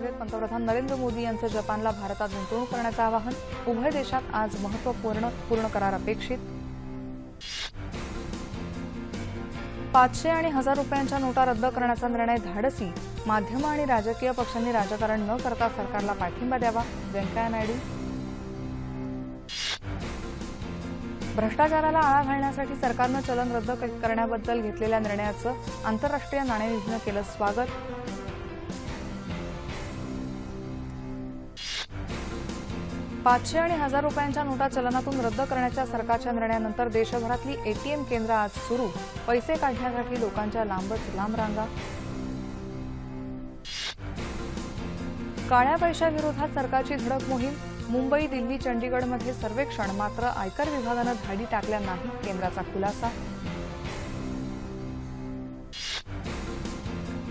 पंतप्रधान नरेंद्र मोदी यांचं जपानला भारतात गुंतवणूक करण्याचं आवाहन. उभय देशात आज महत्त्वपूर्ण पूर्ण करार अपेक्षित. पाचशे आणि हजार रुपयांच्या नोटा रद्द करण्याचा निर्णय धाडसी. माध्यमं आणि राजकीय पक्षांनी राजकारण न करता सरकारला पाठिंबा द्यावा. व्यंकय्या नायडू. भ्रष्टाचाराला आळा घालण्यासाठी सरकारनं चलन रद्द करण्याबद्दल घेतलेल्या निर्णयाचं आंतरराष्ट्रीय नाणेनिधीनं केलं स्वागत. पाचशे आणि हजार रुपयांच्या नोटा चलनातून रद्द करण्याच्या सरकारच्या निर्णयानंतर देशभरातली एटीएम केंद्र आज सुरू. पैसे काढण्यासाठी लोकांच्या लांबच लांब रांगा. काळ्या पैशाविरोधात सरकारची धडक मोहीम? मुंबई दिल्ली चंडीगडमध्ये सर्वेक्षण मात्र आयकर विभागानं धाडी टाकल्या नाही केंद्राचा खुलासा.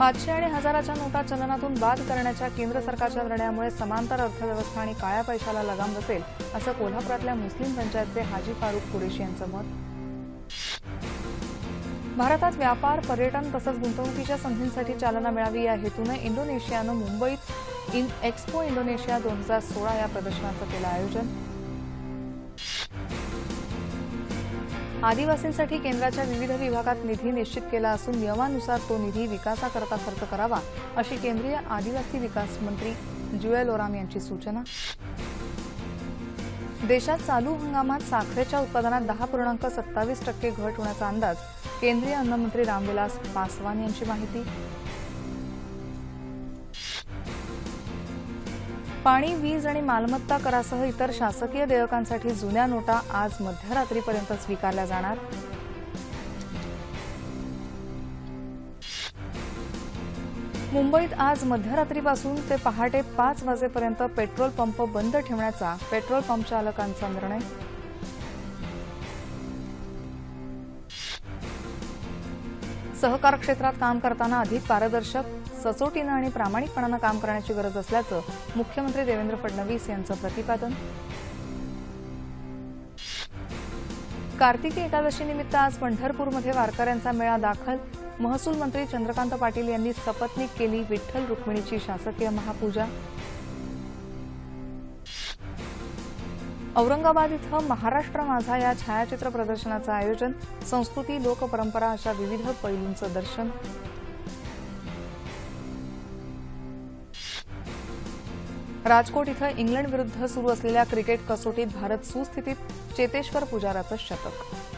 पाचशे आणि हजाराच्या नोटा चलनातून बाद करण्याच्या केंद्र सरकारच्या निर्णयामुळे समांतर अर्थव्यवस्था आणि काळ्या पैशाला लगाम बसेल असं कोल्हापुरातल्या मुस्लिम पंचायतचे हाजी फारुख कुरेशी यांचं मत. भारतात व्यापार पर्यटन तसंच गुंतवणुकीच्या संधींसाठी चालना मिळावी या हेतूनं इंडोनेशियानं मुंबईत इन एक्स्पो इंडोनेशिया दोन हजार सोळा या प्रदर्शनाचं केलं आयोजन. आदिवासींसाठी केंद्राच्या विविध विभागात निधी निश्चित केला असून नियमानुसार तो निधी विकासाकरता खर्च करावा अशी केंद्रीय आदिवासी विकास मंत्री जुएल ओराम यांची सूचना. देशात चालू हंगामात साखरेच्या उत्पादनात दहा पूर्णांक सत्तावीस टक्के घट होण्याचा अंदाज केंद्रीय अन्नमंत्री रामविलास पासवान यांची माहिती. पाणी वीज आणि मालमत्ता करासह इतर शासकीय देयकांसाठी जुन्या नोटा आज मध्यरात्रीपर्यंत स्वीकारल्या जाणार. मुंबईत आज मध्यरात्रीपासून ते पहाटे पाच वाजेपर्यंत पेट्रोल पंप बंद ठेवण्याचा पेट्रोल पंप चालकांचा निर्णय सहकार क्षेत्रात काम करताना अधिक पारदर्शक सचोटीनं आणि प्रामाणिकपणानं काम करण्याची गरज असल्याचं मुख्यमंत्री देवेंद्र फडणवीस यांचं प्रतिपादन. कार्तिकी एकादशीनिमित्त आज पंढरपूरमध्ये वारकऱ्यांचा मेळा दाखल. महसूल मंत्री चंद्रकांत पाटील यांनी सपत्नीक केली विठ्ठल रुक्मिणीची शासकीय महापूजा. औरंगाबाद इथं महाराष्ट्र माझा या छायाचित्र प्रदर्शनाचं आयोजन संस्कृती लोकपरंपरा अशा विविध पैलूंचं दर्शन. राजकोट इथं इंग्लंड विरुद्ध सुरू असलेल्या क्रिकेट कसोटीत भारत सुस्थितीत चेतेश्वर पुजाराचं शतक.